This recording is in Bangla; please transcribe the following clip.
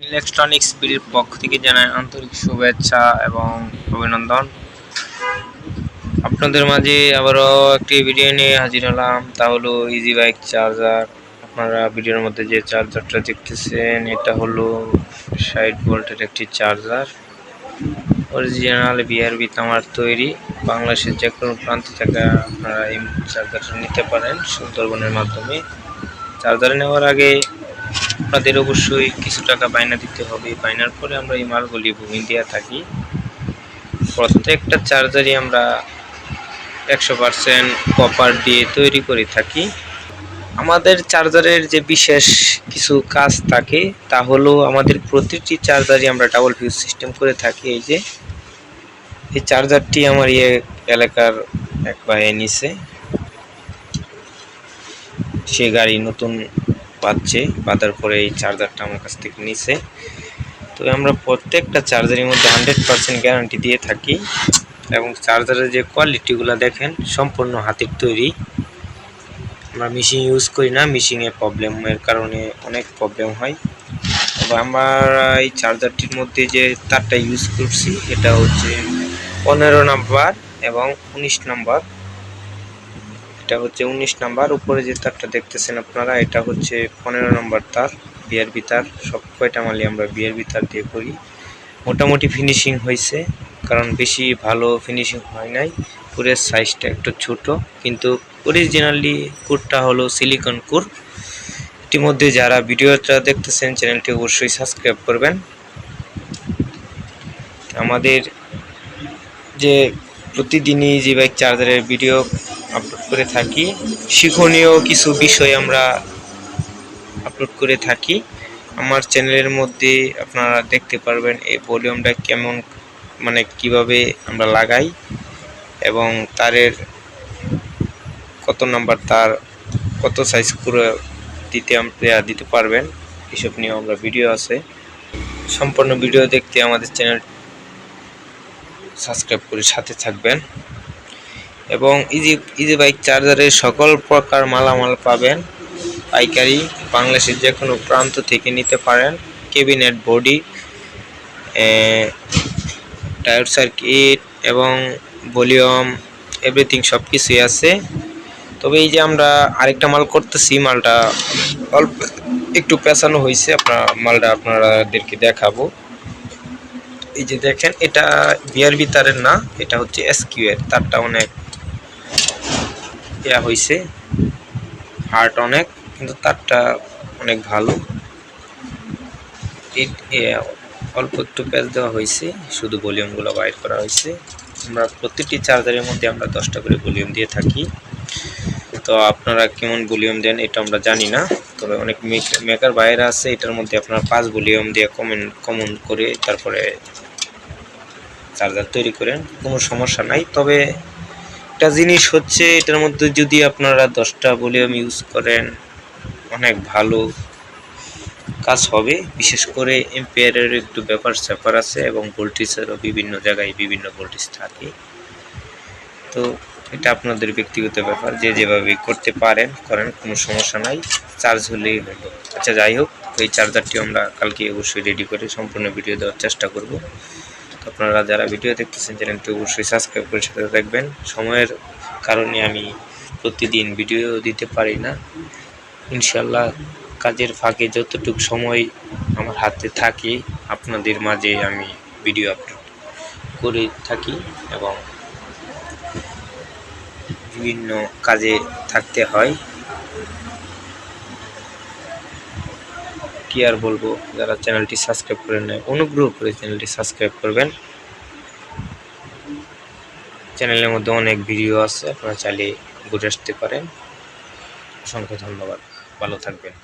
ইলেকট্রনিক্স বিডির পক্ষ থেকে জানাই আন্তরিক শুভেচ্ছা এবং অভিনন্দন। আপনাদের মাঝে আবারও একটি ভিডিও নিয়ে হাজির হলাম। তা হলো ইজি বাইক চার্জার আপনারা ভিডিওর মধ্যে যে চার্জারটা দেখতেছেন, এটা হলো ষাট ভোল্টের একটি চার্জার অরিজিনাল বিআরবি তামার তৈরি। বাংলাদেশের যে কোনো প্রান্ত থেকে আপনারা এই চার্জারটা নিতে পারেন সুন্দরবনের মাধ্যমে। চার্জার নেওয়ার আগে আপনাদের অবশ্যই কিছু টাকা বায়না দিতে হবে। বায়নার পরে আমরা এই মালগুলি বুকিং দিয়ে থাকি প্রত্যেকটা চার্জারই আমরা একশো পারসেন্ট কপার দিয়ে তৈরি করে থাকি। আমাদের চার্জারের যে বিশেষ কিছু কাজ থাকে, তা হলো আমাদের প্রতিটি চার্জারই আমরা ডাবল ফিউজ সিস্টেম করে থাকি। এই যে, এই চার্জারটি আমার ইয়ে এলাকার এক ভাই নিছে। সে গাড়ি নতুন পাচ্ছে বাঁধার পরে এই চার্জারটা আমার কাছ থেকে নিছে। তো আমরা প্রত্যেকটা চার্জারের মধ্যে হান্ড্রেড পারসেন্ট গ্যারান্টি দিয়ে থাকি। এবং চার্জারের যে কোয়ালিটিগুলো দেখেন, সম্পূর্ণ হাতের তৈরি। আমরা মেশিন ইউজ করি না মেশিনে প্রবলেমের কারণে অনেক প্রবলেম হয়। তবে আমার এই চার্জারটির মধ্যে যে তারটা ইউজ করছি, এটা হচ্ছে পনেরো নাম্বার এবং উনিশ নাম্বার এটা হচ্ছে উনিশ নাম্বার। উপরে যে তারটা দেখতেছেন আপনারা, এটা হচ্ছে পনেরো নম্বর তার বিআরবি তার সব কয়টা মালি আমরা বিআরবি তার দিয়ে করি। মোটামুটি ফিনিশিং হয়েছে, কারণ বেশি ভালো ফিনিশিং হয় নাই। কুরের সাইজটা একটু ছোট, কিন্তু অরিজিনালি কুরটা হলো সিলিকন কুর। ইতিমধ্যে যারা ভিডিওটা দেখতেছেন, চ্যানেলটি অবশ্যই সাবস্ক্রাইব করবেন। আমাদের যে প্রতিদিনই যে বাইক চার্জারের ভিডিও করে থাকি। শিক্ষণীয় কিছু বিষয় আমরা আপলোড করে থাকি। আমার চ্যানেলের মধ্যে আপনারা দেখতে পারবেন এই ভলিউমটা কেমন মানে কীভাবে আমরা লাগাই এবং তারের কত নাম্বার তার কত সাইজ করে দিতে আমরা দিতে পারবেন, এসব নিয়ে আমরা ভিডিও আছে। সম্পূর্ণ ভিডিও দেখতে আমাদের চ্যানেল সাবস্ক্রাইব করে সাথে থাকবেন। এবং ইজি ইজি বাইক চার্জারের সকল প্রকার মালামাল পাবেন। পাইকারি, বাংলাদেশের যে কোনো প্রান্ত থেকে নিতে পারেন। কেবিনেট বডি টায়ার সার্কিট এবং ভলিউম এভরিথিং সব কিছুই আছে। তবে এই যে আমরা আরেকটা মাল করতেছি, মালটা অল্প একটু পেঁচানো হয়েছে আপনার মালটা আপনাদেরকে দেখাবো। এই যে দেখেন, এটা বিআরবি তারের না, এটা হচ্ছে এসকিউ এর, তারটা অনেক ইয়া হয়েছে হার্ট অনেক, কিন্তু তারটা অনেক ভালো। অল্প একটু প্যাচ দেওয়া হয়েছে শুধু ভলিউমগুলো বাইর করা হয়েছে আমরা প্রতিটি চার্জারের মধ্যে আমরা দশটা করে ভলিউম দিয়ে থাকি। তো আপনারা কেমন ভলিউম দেন এটা আমরা জানি না, তবে অনেক মেকার বাইরে আছে, এটার মধ্যে আপনার পাঁচ ভলিউম দিয়ে কমন কমন করে তারপরে চার্জার তৈরি করেন, কোনো সমস্যা নাই। তবে একটা জিনিস হচ্ছে, এটার মধ্যে যদি আপনারা দশটা ভলিউম ইউজ করেন, অনেক ভালো কাজ হবে। বিশেষ করে এম্পিয়ারের একটু ব্যাপার স্যাপার আছে এবং ভোল্টেজেরও বিভিন্ন জায়গায় বিভিন্ন ভোল্টেজ থাকে। তো এটা আপনাদের ব্যক্তিগত ব্যাপার, যে যেভাবে করতে পারেন, করেন, কোনো সমস্যা নাই। চার্জ হলেই হলো। আচ্ছা যাই হোক, এই চার্জারটি আমরা কালকে অবশ্যই রেডি করে সম্পূর্ণ ভিডিও দেওয়ার চেষ্টা করব। আপনারা যারা ভিডিও দেখতেছেন চ্যানেলটি অবশ্যই সাবস্ক্রাইব করে সাথে দেখবেন সময়ের কারণে আমি প্রতিদিন ভিডিও দিতে পারি না। ইনশাল্লাহ কাজের ফাঁকে যতটুকু সময় আমার হাতে থাকে, আপনাদের মাঝে আমি ভিডিও আপলোড করে থাকি এবং বিভিন্ন কাজে থাকতে হয়। কি আর বলব, যারা চ্যানেলটি সাবস্ক্রাইব করেন নাই, অনুগ্রহ করে চ্যানেলটি সাবস্ক্রাইব করবেন। চ্যানেলের মধ্যে অনেক ভিডিও আছে, আপনারা চাইলে ঘুরে আসতে পারেন। অসংখ্য ধন্যবাদ, ভালো থাকবেন।